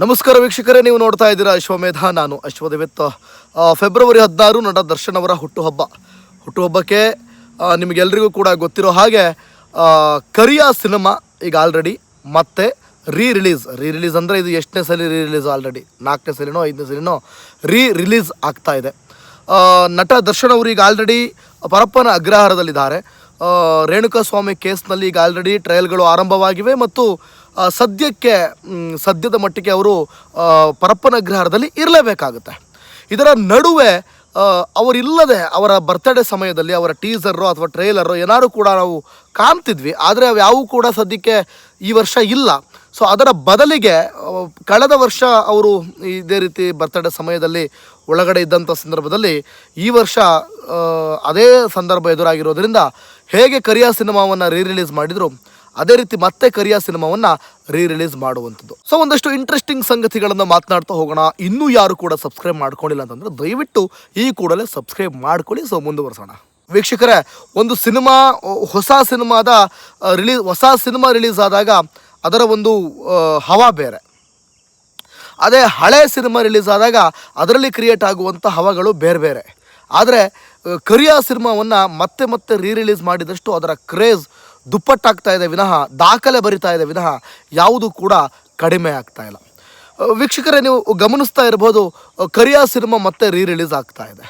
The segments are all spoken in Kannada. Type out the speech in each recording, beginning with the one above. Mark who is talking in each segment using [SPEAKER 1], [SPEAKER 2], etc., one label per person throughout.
[SPEAKER 1] ನಮಸ್ಕಾರ ವೀಕ್ಷಕರೇ, ನೀವು ನೋಡ್ತಾ ಇದ್ದೀರಾ ಅಶ್ವಮೇಧ, ನಾನು ಅಶ್ವದೇವಿತ್ ಫೆಬ್ರವರಿ ಹದಿನಾರು ನಟ ದರ್ಶನ್ ಅವರ ಹುಟ್ಟುಹಬ್ಬ. ಹುಟ್ಟುಹಬ್ಬಕ್ಕೆ ನಿಮಗೆಲ್ರಿಗೂ ಕೂಡ ಗೊತ್ತಿರೋ ಹಾಗೆ ಕರಿಯಾ ಸಿನಿಮಾ ಈಗ ಆಲ್ರೆಡಿ, ಮತ್ತೆ ರೀ ರಿಲೀಸ್ ರೀ ರಿಲೀಸ್ ಅಂದರೆ ಇದು ಎಷ್ಟನೇ ಸಲ ರೀ ರಿಲೀಸ್ ಆಲ್ರೆಡಿ? ನಾಲ್ಕನೇ ಸಲಿನೋ, ಐದನೇ ಸಲಿನೋ ರೀ ರಿಲೀಸ್ ಆಗ್ತಾ ಇದೆ. ನಟ ದರ್ಶನ್ ಅವರು ಈಗ ಆಲ್ರೆಡಿ ಪರಪ್ಪನ ಅಗ್ರಹಾರದಲ್ಲಿದ್ದಾರೆ. ರೇಣುಕಾಸ್ವಾಮಿ ರೇಣುಕಾ ಸ್ವಾಮಿ ಕೇಸ್ನಲ್ಲಿ ಈಗ ಆಲ್ರೆಡಿ ಟ್ರಯಲ್ಗಳು ಆರಂಭವಾಗಿವೆ ಮತ್ತು ಸದ್ಯಕ್ಕೆ ಸದ್ಯದ ಮಟ್ಟಿಗೆ ಅವರು ಆ, ಪರಪ್ಪನ ಅಗ್ರಹಾರದಲ್ಲಿ ಇರಲೇಬೇಕಾಗುತ್ತೆ. ಇದರ ನಡುವೆ ಅವರಿಲ್ಲದೆ ಅವರ ಬರ್ತ್ಡೇ ಸಮಯದಲ್ಲಿ ಅವರ ಟೀಸರ್ ಅಥವಾ ಟ್ರೇಲರು ಏನಾದ್ರು ಕೂಡ ನಾವು ಕಾಣ್ತಿದ್ವಿ. ಆದರೆ ಅವು ಯಾವೂ ಕೂಡ ಸದ್ಯಕ್ಕೆ ಈ ವರ್ಷ ಇಲ್ಲ. ಸೊ ಅದರ ಬದಲಿಗೆ ಕಳೆದ ವರ್ಷ ಅವರು ಇದೇ ರೀತಿ ಬರ್ತಡೇ ಸಮಯದಲ್ಲಿ ಒಳಗಡೆ ಇದ್ದಂಥ ಸಂದರ್ಭದಲ್ಲಿ ಈ ವರ್ಷ ಅದೇ ಸಂದರ್ಭ ಎದುರಾಗಿರೋದ್ರಿಂದ ಹೇಗೆ ಕರಿಯಾ ಸಿನಿಮಾವನ್ನು ರೀ ರಿಲೀಸ್ ಮಾಡಿದ್ರು ಅದೇ ರೀತಿ ಮತ್ತೆ ಕರಿಯಾ ಸಿನಿಮಾವನ್ನ ರೀ ರಿಲೀಸ್ ಮಾಡುವಂಥದ್ದು. ಸೊ ಒಂದಷ್ಟು ಇಂಟ್ರೆಸ್ಟಿಂಗ್ ಸಂಗತಿಗಳನ್ನು ಮಾತನಾಡ್ತಾ ಹೋಗೋಣ. ಇನ್ನೂ ಯಾರು ಕೂಡ ಸಬ್ಸ್ಕ್ರೈಬ್ ಮಾಡ್ಕೊಂಡಿಲ್ಲ ಅಂತಂದ್ರೆ ದಯವಿಟ್ಟು ಈ ಕೂಡಲೇ ಸಬ್ಸ್ಕ್ರೈಬ್ ಮಾಡ್ಕೊಳ್ಳಿ. ಸೊ ಮುಂದುವರ್ಸೋಣ. ವೀಕ್ಷಕರೇ, ಒಂದು ಸಿನಿಮಾ ಹೊಸ ಸಿನಿಮಾದ ರಿಲೀಸ್ ಹೊಸ ಸಿನಿಮಾ ರಿಲೀಸ್ ಆದಾಗ ಅದರ ಒಂದು ಹವಾ ಬೇರೆ. ಅದೇ ಹಳೆ ಸಿನಿಮಾ ರಿಲೀಸ್ ಆದಾಗ ಅದರಲ್ಲಿ ಕ್ರಿಯೇಟ್ ಆಗುವಂಥ ಹವಾಗಳು ಬೇರೆ ಬೇರೆ. ಆದರೆ ಕರಿಯಾ ಸಿನಿಮಾವನ್ನು ಮತ್ತೆ ಮತ್ತೆ ರೀ ರಿಲೀಸ್ ಮಾಡಿದಷ್ಟು ಅದರ ಕ್ರೇಜ್ ದುಪ್ಪಟ್ಟಾಗ್ತಾ ಇದೆ ವಿನಃ, ದಾಖಲೆ ಬರಿತಾ ಇದೆ ವಿನಃ, ಯಾವುದು ಕೂಡ ಕಡಿಮೆ ಆಗ್ತಾ ಇಲ್ಲ. ವೀಕ್ಷಕರೇ, ನೀವು ಗಮನಿಸ್ತಾ ಇರ್ಬೋದು ಕರಿಯಾ ಸಿನಿಮಾ ಮತ್ತೆ ರೀ ರಿಲೀಸ್ ಆಗ್ತಾ ಇದೆ.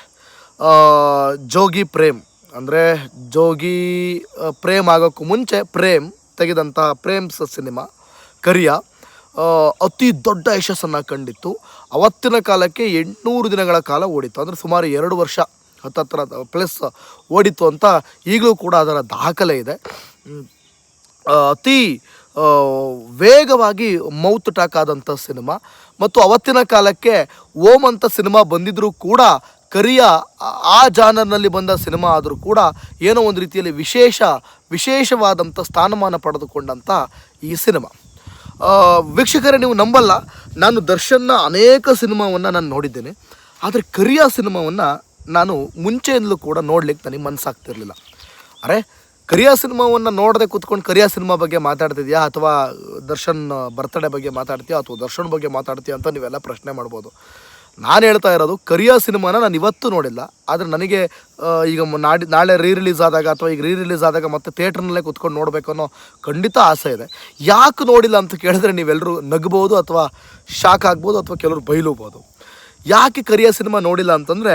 [SPEAKER 1] ಜೋಗಿ ಪ್ರೇಮ್, ಅಂದರೆ ಜೋಗಿ ಪ್ರೇಮ್ ಆಗೋಕ್ಕೂ ಮುಂಚೆ ಪ್ರೇಮ್ ತೆಗೆದಂತಹ ಪ್ರೇಮ್ಸ್ ಸಿನಿಮಾ, ಕರಿಯಾ ಅತಿ ದೊಡ್ಡ ಯಶಸ್ಸನ್ನು ಕಂಡಿತ್ತು. ಅವತ್ತಿನ ಕಾಲಕ್ಕೆ ಎಂಟುನೂರು ದಿನಗಳ ಕಾಲ ಓಡಿತ್ತು. ಅಂದರೆ ಸುಮಾರು ಎರಡು ವರ್ಷ ಹತ್ತತ್ರ, ಪ್ಲಸ್ ಓಡಿತ್ತು ಅಂತ ಈಗಲೂ ಕೂಡ ಅದರ ದಾಖಲೆ ಇದೆ. ಅತಿ ವೇಗವಾಗಿ ಮೌತ್ ಟಾಕ್ ಆದಂಥ ಸಿನಿಮಾ. ಮತ್ತು ಅವತ್ತಿನ ಕಾಲಕ್ಕೆ ಓಮ್ ಅಂತ ಸಿನಿಮಾ ಬಂದಿದ್ದರೂ ಕೂಡ, ಕರಿಯ, ಆ- ಜಾನರ್ನಲ್ಲಿ ಬಂದ ಸಿನಿಮಾ ಆದರೂ ಕೂಡ ಏನೋ ಒಂದು ರೀತಿಯಲ್ಲಿ ವಿಶೇಷ, ವಿಶೇಷವಾದಂಥ ಸ್ಥಾನಮಾನ ಪಡೆದುಕೊಂಡಂಥ ಈ ಸಿನಿಮಾ. ವೀಕ್ಷಕರೇ, ನೀವು ನಂಬಲ್ಲ. ನಾನು ದರ್ಶನ್ನ ಅನೇಕ ಸಿನಿಮಾವನ್ನು ನಾನು ನೋಡಿದ್ದೇನೆ. ಆದರೆ ಕರಿಯ ಸಿನಿಮಾವನ್ನು ನಾನು ಮುಂಚೆಯಿಂದಲೂ ಕೂಡ ನೋಡ್ಲಿಕ್ಕೆ ನನಗೆ ಮನಸ್ಸಾಗ್ತಿರಲಿಲ್ಲ ಅರೆ ಕರಿಯಾ ಸಿನಿಮಾವನ್ನು ನೋಡದೆ ಕೂತ್ಕೊಂಡು ಕರಿಯಾ ಸಿನಿಮಾ ಬಗ್ಗೆ ಮಾತಾಡ್ತಿದ್ಯಾ? ಅಥವಾ ದರ್ಶನ್ ಬರ್ತಡೇ ಬಗ್ಗೆ ಮಾತಾಡ್ತೀಯಾ? ಅಥವಾ ದರ್ಶನ್ ಬಗ್ಗೆ ಮಾತಾಡ್ತೀಯಾ ಅಂತ ನೀವೆಲ್ಲ ಪ್ರಶ್ನೆ ಮಾಡ್ಬೋದು. ನಾನು ಹೇಳ್ತಾ ಇರೋದು, ಕರಿಯಾ ಸಿನಿಮಾನ ನಾನು ಇವತ್ತು ನೋಡಿಲ್ಲ. ಆದರೆ ನನಗೆ ಈಗ ನಾಡಿ, ನಾಳೆ ರೀ ರಿಲೀಸ್ ಆದಾಗ ಅಥವಾ ಈಗ ರೀ ರಿಲೀಸ್ ಆದಾಗ ಮತ್ತೆ ಥಿಯೇಟ್ರ್ನಲ್ಲೇ ಕುತ್ಕೊಂಡು ನೋಡಬೇಕು ಅನ್ನೋ ಖಂಡಿತ ಆಸೆ ಇದೆ. ಯಾಕೆ ನೋಡಿಲ್ಲ ಅಂತ ಕೇಳಿದ್ರೆ ನೀವೆಲ್ಲರೂ ನಗ್ಬೋದು ಅಥವಾ ಶಾಕ್ ಆಗ್ಬೋದು ಅಥವಾ ಕೆಲವರು ಬೈಲೂಬೋದು. ಯಾಕೆ ಕರಿಯ ಸಿನಿಮಾ ನೋಡಿಲ್ಲ ಅಂತಂದರೆ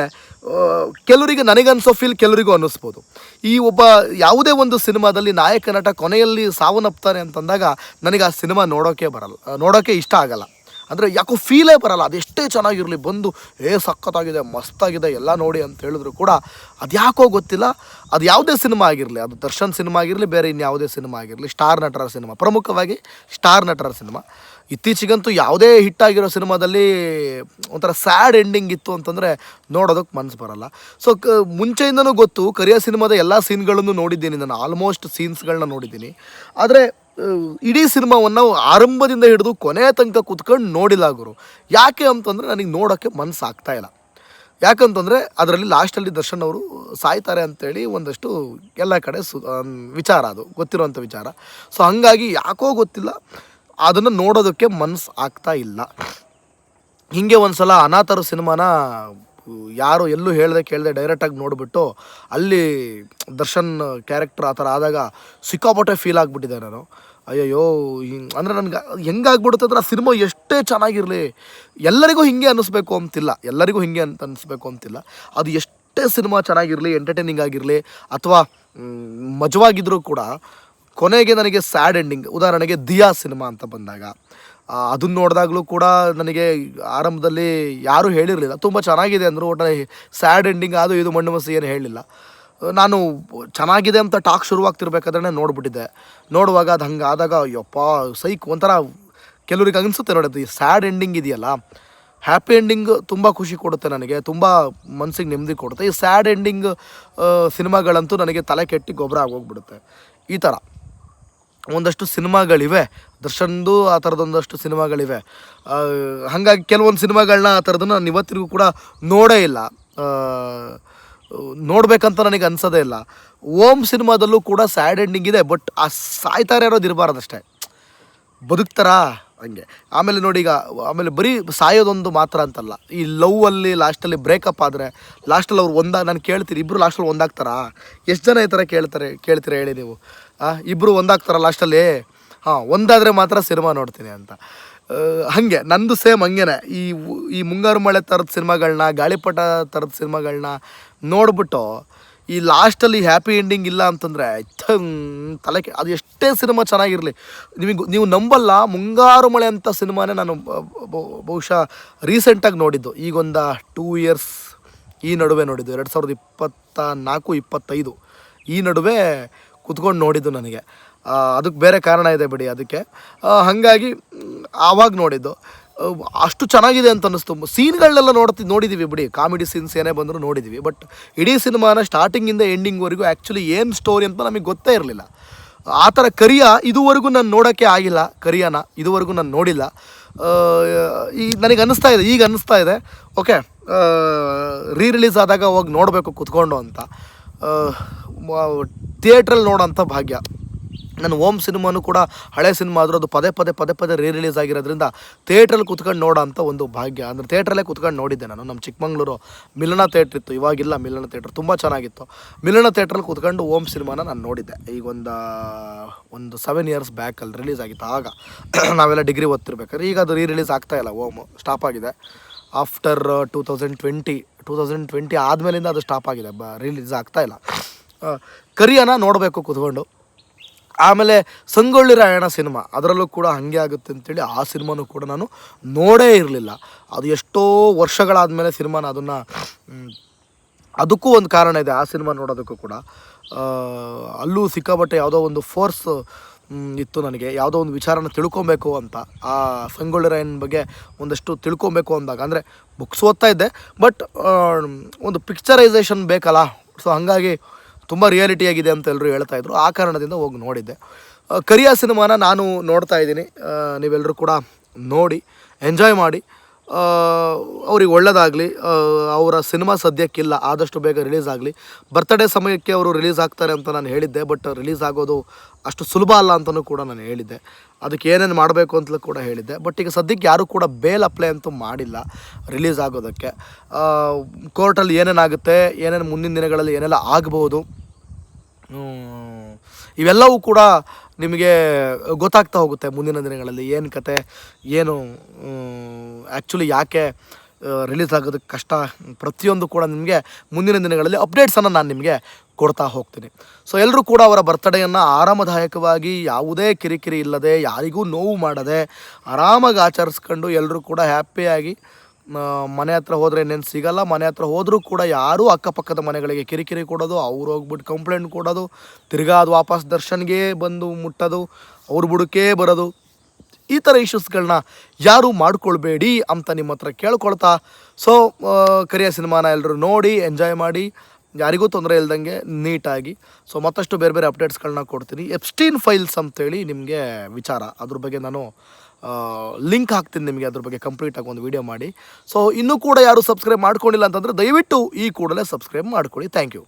[SPEAKER 1] ಕೆಲವರಿಗೆ ನನಗನ್ಸೋ ಫೀಲ್ ಕೆಲವರಿಗೂ ಅನ್ನಿಸ್ಬೋದು. ಈ ಒಬ್ಬ ಯಾವುದೇ ಒಂದು ಸಿನಿಮಾದಲ್ಲಿ ನಾಯಕ ನಟ ಕೊನೆಯಲ್ಲಿ ಸಾವನ್ನಪ್ತಾರೆ ಅಂತಂದಾಗ, ನನಗೆ ಆ ಸಿನಿಮಾ ನೋಡೋಕೆ ಬರಲ್ಲ, ನೋಡೋಕೆ ಇಷ್ಟ ಆಗಲ್ಲ. ಅಂದರೆ ಯಾಕೋ ಫೀಲೇ ಬರಲ್ಲ. ಅದೆಷ್ಟೇ ಚೆನ್ನಾಗಿರಲಿ ಬಂದು, ಏ, ಸಖತ್ತಾಗಿದೆ, ಮಸ್ತಾಗಿದೆ, ಎಲ್ಲ ನೋಡಿ ಅಂತ ಹೇಳಿದ್ರು ಕೂಡ ಅದು ಯಾಕೋ ಗೊತ್ತಿಲ್ಲ. ಅದು ಯಾವುದೇ ಸಿನಿಮಾ ಆಗಿರಲಿ, ಅದು ದರ್ಶನ್ ಸಿನಿಮಾ ಆಗಿರಲಿ, ಬೇರೆ ಇನ್ಯಾವುದೇ ಸಿನಿಮಾ ಆಗಿರಲಿ, ಸ್ಟಾರ್ ನಟರ ಸಿನಿಮಾ, ಪ್ರಮುಖವಾಗಿ ಸ್ಟಾರ್ ನಟರ ಸಿನಿಮಾ. ಇತ್ತೀಚೆಗಂತೂ ಯಾವುದೇ ಹಿಟ್ ಆಗಿರೋ ಸಿನಿಮಾದಲ್ಲಿ ಒಂಥರ ಸ್ಯಾಡ್ ಎಂಡಿಂಗ್ ಇತ್ತು ಅಂತಂದರೆ ನೋಡೋದಕ್ಕೆ ಮನಸ್ಸು ಬರಲ್ಲ. ಸೊ ಕ, ಮುಂಚೆಯಿಂದನೂ ಗೊತ್ತು, ಕರಿಯ ಸಿನಿಮಾದ ಎಲ್ಲ ಸೀನ್ಗಳನ್ನು ನೋಡಿದ್ದೀನಿ. ನಾನು ಆಲ್ಮೋಸ್ಟ್ ಸೀನ್ಸ್ಗಳನ್ನ ನೋಡಿದ್ದೀನಿ. ಆದರೆ ಇಡೀ ಸಿನಿಮಾವನ್ನು ಆರಂಭದಿಂದ ಹಿಡಿದು ಕೊನೆಯ ತನಕ ಕೂತ್ಕೊಂಡು ನೋಡಿಲ್ಲ ಗುರು. ಯಾಕೆ ಅಂತಂದರೆ ನನಗೆ ನೋಡೋಕ್ಕೆ ಮನಸ್ಸು ಆಗ್ತಾ ಇಲ್ಲ. ಯಾಕಂತಂದರೆ ಅದರಲ್ಲಿ ಲಾಸ್ಟಲ್ಲಿ ದರ್ಶನ್ ಅವರು ಸಾಯ್ತಾರೆ ಅಂತೇಳಿ ಒಂದಷ್ಟು ಎಲ್ಲ ಕಡೆ ಸು ವಿಚಾರ ಅದು ಗೊತ್ತಿರುವಂಥ ವಿಚಾರ. ಸೊ ಹಾಗಾಗಿ ಯಾಕೋ ಗೊತ್ತಿಲ್ಲ. ಅದನ್ನು ನೋಡೋದಕ್ಕೆ ಮನಸ್ಸು ಆಗ್ತಾ ಇಲ್ಲ. ಹೀಗೆ ಒಂದು ಸಲ ಅನಾಥರ ಸಿನಿಮಾನ ಯಾರು ಎಲ್ಲೂ ಹೇಳ್ದೆ ಕೇಳದೆ ಡೈರೆಕ್ಟಾಗಿ ನೋಡಿಬಿಟ್ಟು ಅಲ್ಲಿ ದರ್ಶನ್ ಕ್ಯಾರೆಕ್ಟರ್ ಆ ಥರ ಆದಾಗ ಸಿಕ್ಕಾಪಟ್ಟೆ ಫೀಲ್ ಆಗಿಬಿಟ್ಟಿದೆ ನಾನು. ಅಯ್ಯಯ್ಯೋ ಹಿಂಗೆ ಅಂದರೆ ನನಗೆ ಹೆಂಗಾಗ್ಬಿಡುತ್ತೆ ಅಂದ್ರೆ ಆ ಸಿನಿಮಾ ಎಷ್ಟೇ ಚೆನ್ನಾಗಿರಲಿ, ಎಲ್ಲರಿಗೂ ಹಿಂಗೆ ಅನ್ನಿಸ್ಬೇಕು ಅಂತಿಲ್ಲ. ಎಲ್ಲರಿಗೂ ಹಿಂಗೆ ಅಂತ ಅನ್ನಿಸ್ಬೇಕು ಅಂತಿಲ್ಲ. ಅದು ಎಷ್ಟೇ ಸಿನಿಮಾ ಚೆನ್ನಾಗಿರಲಿ ಎಂಟರ್ಟೈನಿಂಗ್ ಆಗಿರಲಿ, ಅಥವಾ ಮಜವಾಗಿದ್ದರೂ ಕೂಡ ಕೊನೆಗೆ ನನಗೆ ಸ್ಯಾಡ್ ಎಂಡಿಂಗ್ ಉದಾಹರಣೆಗೆ ದಿಯಾ ಸಿನಿಮಾ ಅಂತ ಬಂದಾಗ. ಅದನ್ನು ನೋಡಿದಾಗಲೂ ಕೂಡ ನನಗೆ ಆರಂಭದಲ್ಲಿ ಯಾರೂ ಹೇಳಿರಲಿಲ್ಲ. ತುಂಬ ಚೆನ್ನಾಗಿದೆ ಅಂದರು ಒಟ್ಟಾರೆ ಸ್ಯಾಡ್ ಎಂಡಿಂಗ್ ಅದು ಇದು ಮಣ್ಣು ಮಸಿ ಏನು ಹೇಳಿಲ್ಲ. ನಾನು ಚೆನ್ನಾಗಿದೆ ಅಂತ ಟಾಕ್ ಶುರುವಾಗ್ತಿರ್ಬೇಕಾದ್ರೆ ನೋಡ್ಬಿಟ್ಟಿದ್ದೆ. ನೋಡುವಾಗ ಅದು ಹಂಗೆ ಆದಾಗ ಸೈಕ್ ಒಂಥರ ಕೆಲವ್ರಿಗೆ ಅನಿಸುತ್ತೆ ನೋಡೋದು ಈ ಸ್ಯಾಡ್ ಎಂಡಿಂಗ್ ಇದೆಯಲ್ಲ. ಹ್ಯಾಪಿ ಎಂಡಿಂಗ್ ತುಂಬ ಖುಷಿ ಕೊಡುತ್ತೆ ನನಗೆ, ತುಂಬ ಮನಸ್ಸಿಗೆ ನೆಮ್ಮದಿ ಕೊಡುತ್ತೆ. ಈ ಸ್ಯಾಡ್ ಎಂಡಿಂಗ್ ಸಿನಿಮಾಗಳಂತೂ ನನಗೆ ತಲೆ ಕೆಟ್ಟಿ ಗೊಬ್ಬರ ಆಗೋಗ್ಬಿಡುತ್ತೆ. ಈ ಥರ ಒಂದಷ್ಟು ಸಿನಿಮಾಗಳಿವೆ. ದರ್ಶನ್ದು ಆ ಥರದೊಂದಷ್ಟು ಸಿನಿಮಾಗಳಿವೆ. ಹಾಗಾಗಿ ಕೆಲವೊಂದು ಸಿನಿಮಾಗಳನ್ನ ಆ ಥರದನ್ನು ನಾನು ಇವತ್ತಿಗೂ ಕೂಡ ನೋಡೇ ಇಲ್ಲ. ನೋಡಬೇಕಂತ ನನಗೆ ಅನ್ಸೋದೇ ಇಲ್ಲ. ಓಮ್ ಸಿನಿಮಾದಲ್ಲೂ ಕೂಡ ಸ್ಯಾಡ್ ಎಂಡಿಂಗ್ ಇದೆ, ಬಟ್ ಆ ಸಾಯ್ತಾರೆ ಇರೋದು ಇರಬಾರ್ದಷ್ಟೇ. ಬದುಕ್ತಾರಾ? ಹಂಗೆ. ಆಮೇಲೆ ನೋಡಿ ಈಗ, ಆಮೇಲೆ ಬರೀ ಸಾಯೋದೊಂದು ಮಾತ್ರ ಅಂತಲ್ಲ. ಈ ಲವ್ ಅಲ್ಲಿ ಲಾಸ್ಟಲ್ಲಿ ಬ್ರೇಕಪ್ ಆದರೆ, ಲಾಸ್ಟಲ್ಲಿ ಅವ್ರು ಒಂದ, ನಾನು ಕೇಳ್ತೀರಿ ಇಬ್ಬರು ಲಾಸ್ಟಲ್ಲಿ ಒಂದಾಗ್ತಾರಾ? ಎಷ್ಟು ಜನ ಈ ಥರ ಕೇಳ್ತಾರೆ, ಕೇಳ್ತೀರಾ ಹೇಳಿ ನೀವು? ಇಬ್ಬರು ಒಂದಾಗ್ತಾರ ಲಾಸ್ಟಲ್ಲಿ? ಹಾಂ, ಒಂದಾದರೆ ಮಾತ್ರ ಸಿನಿಮಾ ನೋಡ್ತೀನಿ ಅಂತ. ಹಾಗೆ, ನಂದು ಸೇಮ್ ಹಂಗೇನೆ. ಈ ಈ ಮುಂಗಾರು ಮಳೆ ಥರದ ಸಿನಿಮಾಗಳನ್ನ ಗಾಳಿಪಟ ಥರದ ಸಿನಿಮಾಗಳನ್ನ ನೋಡ್ಬಿಟ್ಟು, ಈ ಲಾಸ್ಟಲ್ಲಿ ಹ್ಯಾಪಿ ಎಂಡಿಂಗ್ ಇಲ್ಲ ಅಂತಂದರೆ ತಲೆ ಅದು ಎಷ್ಟೇ ಸಿನಿಮಾ ಚೆನ್ನಾಗಿರಲಿ. ನಿಮಗೆ ನೀವು ನಂಬಲ್ಲ, ಮುಂಗಾರು ಮಳೆ ಅಂತ ಸಿನಿಮಾನೇ ನಾನು ಬಹುಶಃ ರೀಸೆಂಟಾಗಿ ನೋಡಿದ್ದು. ಈಗೊಂದು ಟೂ ಇಯರ್ಸ್ ಈ ನಡುವೆ ನೋಡಿದ್ದು. ಎರಡು ಸಾವಿರದ ಇಪ್ಪತ್ತ ನಾಲ್ಕು, ಇಪ್ಪತ್ತೈದು. ಈ ನಡುವೆ ಕುತ್ಕೊಂಡು ನೋಡಿದ್ದು ನನಗೆ. ಅದಕ್ಕೆ ಬೇರೆ ಕಾರಣ ಇದೆ ಬಿಡಿ ಅದಕ್ಕೆ. ಹಾಗಾಗಿ ಆವಾಗ ನೋಡಿದ್ದು. ಅಷ್ಟು ಚೆನ್ನಾಗಿದೆ ಅಂತ ಅನ್ನಿಸ್ತು. ಸೀನ್ಗಳನ್ನೆಲ್ಲ ನೋಡ್ತಿ ನೋಡಿದ್ದೀವಿ ಬಿಡಿ. ಕಾಮಿಡಿ ಸೀನ್ಸ್ ಏನೇ ಬಂದರೂ ನೋಡಿದ್ದೀವಿ ಬಟ್ ಇಡೀ ಸಿನಿಮಾನ ಸ್ಟಾರ್ಟಿಂಗಿಂದ ಎಂಡಿಂಗ್ವರೆಗೂ ಆ್ಯಕ್ಚುಲಿ ಏನು ಸ್ಟೋರಿ ಅಂತ ನಮಗೆ ಗೊತ್ತೇ ಇರಲಿಲ್ಲ. ಆ ಥರ ಕರಿಯ ಇದುವರೆಗೂ ನಾನು ನೋಡೋಕ್ಕೆ ಆಗಿಲ್ಲ. ಕರಿಯನ ಇದುವರೆಗೂ ನಾನು ನೋಡಿಲ್ಲ. ಈ, ನನಗೆ ಅನ್ನಿಸ್ತಾ ಇದೆ. ಈಗ ಅನ್ನಿಸ್ತಾ ಇದೆ. ಓಕೆ. ರೀ ರಿಲೀಸ್ ಆದಾಗ ಹೋಗಿ ನೋಡಬೇಕು, ಕುತ್ಕೊಂಡು ಅಂತ. ಥಿಯೇಟ್ರಲ್ಲಿ ನೋಡೋಂಥ ಭಾಗ್ಯ. ನನ್ನ ಓಮ್ ಸಿನಿಮಾನು ಕೂಡ ಹಳೆ ಸಿನಿಮಾ ಆದರೂ ಅದು ಪದೇ ಪದೇ ಪದೇ ಪದೇ ರೀ ರಿಲೀಸ್ ಆಗಿರೋದ್ರಿಂದ ಥಿಯೇಟ್ರಲ್ಲಿ ಕುತ್ಕೊಂಡು ನೋಡೋ ಅಂಥ ಒಂದು ಭಾಗ್ಯ. ಅಂದರೆ ಥಿಯೇಟ್ರಲ್ಲೇ ಕುತ್ಕೊಂಡು ನೋಡಿದ್ದೆ ನಾನು. ನಮ್ಮ ಚಿಕ್ಕಮಂಗ್ಳೂರು ಮಿಲನ ಥಿಯೇಟ್ರ್ ಇತ್ತು. ಇವಾಗಿಲ್ಲ ಮಿಲನ ಥಿಯೇಟ್ರ್. ತುಂಬ ಚೆನ್ನಾಗಿತ್ತು. ಮಿಲನ ಥಿಯೇಟ್ರಲ್ಲಿ ಕುತ್ಕೊಂಡು ಓಮ್ ಸಿನಿಮಾನ ನಾನು ನೋಡಿದ್ದೆ. ಈಗ ಒಂದು ಒಂದು ಸೆವೆನ್ ಇಯರ್ಸ್ ಬ್ಯಾಕಲ್ಲಿ ರಿಲೀಸ್ ಆಗಿತ್ತು. ಆಗ ನಾವೆಲ್ಲ ಡಿಗ್ರಿ ಓದ್ತಿರ್ಬೇಕಾದ್ರೆ ಈಗ ಅದು ರೀ ರಿಲೀಸ್ ಇಲ್ಲ. ಓಮ್ ಸ್ಟಾಪ್ ಆಗಿದೆ. After two thousand twenty two thousand twenty ಆದಮೇಲಿಂದ ಅದು ಸ್ಟಾಪ್ ಆಗಿದೆ. ಬ ರಿಲೀಸ್ ಆಗ್ತಾ ಇಲ್ಲ. ಆ, ಕರಿಯನ ನೋಡಬೇಕು ಕುತ್ಕೊಂಡು. ಆಮೇಲೆ ಸಂಗೊಳ್ಳಿ ರಾಯಣ್ಣ ಸಿನಿಮಾ, ಅದರಲ್ಲೂ ಕೂಡ ಹಾಗೆ ಆಗುತ್ತೆ ಅಂತೇಳಿ ಆ ಸಿನಿಮಾನೂ ಕೂಡ ನಾನು ನೋಡೇ ಇರಲಿಲ್ಲ. ಅದು ಎಷ್ಟೋ ವರ್ಷಗಳಾದಮೇಲೆ ಸಿನಿಮಾನ ಅದನ್ನು ಅದಕ್ಕೂ ಒಂದು ಕಾರಣ ಇದೆ ಆ ಸಿನಿಮಾ ನೋಡೋದಕ್ಕೂ ಕೂಡ. ಅಲ್ಲೂ ಸಿಕ್ಕಾಬಟ್ಟೆ ಯಾವುದೋ ಒಂದು ಫೋರ್ಸ್ ಇತ್ತು ನನಗೆ. ಯಾವುದೋ ಒಂದು ವಿಚಾರನ ತಿಳ್ಕೊಬೇಕು ಅಂತ. ಆ ಸಂಗೊಳ್ಳಿ ರಾಯನ ಬಗ್ಗೆ ಒಂದಷ್ಟು ತಿಳ್ಕೊಬೇಕು ಅಂದಾಗ, ಅಂದರೆ ಬುಕ್ಸ್ ಓದ್ತಾ ಇದ್ದೆ ಬಟ್ ಒಂದು ಪಿಕ್ಚರೈಸೇಷನ್ ಬೇಕಲ್ಲ. ಸೊ ಹಾಗಾಗಿ ತುಂಬ ರಿಯಾಲಿಟಿ ಆಗಿದೆ ಅಂತ ಎಲ್ಲರೂ ಹೇಳ್ತಾ ಇದ್ರು. ಆ ಕಾರಣದಿಂದ ಹೋಗಿ ನೋಡಿದ್ದೆ. ಕರಿಯಾ ಸಿನಿಮಾನ ನಾನು ನೋಡ್ತಾ ಇದ್ದೀನಿ. ನೀವೆಲ್ಲರೂ ಕೂಡ ನೋಡಿ ಎಂಜಾಯ್ ಮಾಡಿ. ಅವ್ರಿಗೆ ಒಳ್ಳೆಯದಾಗಲಿ ಅವರ ಸಿನಿಮಾ ಸದ್ಯಕ್ಕಿಲ್ಲ, ಆದಷ್ಟು ಬೇಗ ರಿಲೀಸ್ ಆಗಲಿ. ಬರ್ತ್ಡೇ ಸಮಯಕ್ಕೆ ಅವರು ರಿಲೀಸ್ ಆಗ್ತಾರೆ ಅಂತ ನಾನು ಹೇಳಿದ್ದೆ ಬಟ್ ರಿಲೀಸ್ ಆಗೋದು ಅಷ್ಟು ಸುಲಭ ಅಲ್ಲ ಅಂತಲೂ ಕೂಡ ನಾನು ಹೇಳಿದ್ದೆ. ಅದಕ್ಕೆ ಏನೇನು ಮಾಡಬೇಕು ಅಂತಲೂ ಕೂಡ ಹೇಳಿದ್ದೆ. ಬಟ್ ಈಗ ಸದ್ಯಕ್ಕೆ ಯಾರೂ ಕೂಡ ಬೇಲ್ ಅಪ್ಲೈ ಅಂತೂ ಮಾಡಿಲ್ಲ ರಿಲೀಸ್ ಆಗೋದಕ್ಕೆ. ಕೋರ್ಟಲ್ಲಿ ಏನೇನಾಗುತ್ತೆ, ಏನೇನು ಮುಂದಿನ ದಿನಗಳಲ್ಲಿ ಏನೆಲ್ಲ ಆಗ್ಬೋದು. ಇವೆಲ್ಲವೂ ಕೂಡ ನಿಮಗೆ ಗೊತ್ತಾಗ್ತಾ ಹೋಗುತ್ತೆ ಮುಂದಿನ ದಿನಗಳಲ್ಲಿ ಏನು ಕತೆ, ಏನು ಆ್ಯಕ್ಚುಲಿ ಯಾಕೆ ರಿಲೀಸ್ ಆಗೋದಕ್ಕೆ ಕಷ್ಟ ಪ್ರತಿಯೊಂದು ಕೂಡ ನಿಮಗೆ ಮುಂದಿನ ದಿನಗಳಲ್ಲಿ ಅಪ್ಡೇಟ್ಸನ್ನು ನಾನು ನಿಮಗೆ ಕೊಡ್ತಾ ಹೋಗ್ತೀನಿ. ಸೊ ಎಲ್ಲರೂ ಕೂಡ ಅವರ ಬರ್ತಡೇಯನ್ನು ಆರಾಮದಾಯಕವಾಗಿ ಯಾವುದೇ ಕಿರಿಕಿರಿ ಇಲ್ಲದೆ, ಯಾರಿಗೂ ನೋವು ಮಾಡದೆ, ಆರಾಮಾಗಿ ಆಚರಿಸ್ಕೊಂಡು ಎಲ್ಲರೂ ಕೂಡ ಹ್ಯಾಪಿಯಾಗಿ ಮನೆ ಹತ್ರ ಹೋದರೆ ಇನ್ನೇನು ಸಿಗಲ್ಲ. ಮನೆ ಹತ್ರ ಹೋದರೂ ಕೂಡ ಯಾರೂ ಅಕ್ಕಪಕ್ಕದ ಮನೆಗಳಿಗೆ ಕಿರಿಕಿರಿ ಕೊಡೋದು, ಅವ್ರು ಹೋಗ್ಬಿಟ್ಟು ಕಂಪ್ಲೇಂಟ್ ಕೊಡೋದು, ತಿರ್ಗಾ ಅದು ವಾಪಸ್ ದರ್ಶನ್ಗೆ ಬಂದು ಮುಟ್ಟೋದು, ಅವ್ರ ಬುಡಕ್ಕೇ ಬರೋದು. ಈ ಥರ ಇಶ್ಯೂಸ್ಗಳನ್ನ ಯಾರೂ ಮಾಡ್ಕೊಳ್ಬೇಡಿ ಅಂತ ನಿಮ್ಮ ಹತ್ರ ಕೇಳ್ಕೊಳ್ತಾ. ಸೊ ಕರಿಯ ಸಿನಿಮಾನ ಎಲ್ಲರೂ ನೋಡಿ ಎಂಜಾಯ್ ಮಾಡಿ. ಯಾರಿಗೂ ತೊಂದರೆ ಇಲ್ದಂಗೆ ನೀಟಾಗಿ. ಸೊ ಮತ್ತಷ್ಟು ಬೇರೆ ಬೇರೆ ಅಪ್ಡೇಟ್ಸ್ಗಳನ್ನ ಕೊಡ್ತೀನಿ. ಎಪ್ಸ್ಟೀನ್ ಫೈಲ್ಸ್ ಅಂತೇಳಿ ನಿಮಗೆ ವಿಚಾರ. ಅದ್ರ ಬಗ್ಗೆ ನಾನು ಲಿಂಕ್ ಹಾಕ್ತೀನಿ ನಿಮಗೆ ಅದ್ರ ಬಗ್ಗೆ ಕಂಪ್ಲೀಟಾಗಿ ಒಂದು ವಿಡಿಯೋ ಮಾಡಿ. ಸೊ ಇನ್ನೂ ಕೂಡ ಯಾರು ಸಬ್ಸ್ಕ್ರೈಬ್ ಮಾಡ್ಕೊಂಡಿಲ್ಲ ಅಂತಂದರೆ ದಯವಿಟ್ಟು ಈ ಕೂಡಲೇ ಸಬ್ಸ್ಕ್ರೈಬ್ ಮಾಡ್ಕೊಳ್ಳಿ. Thank you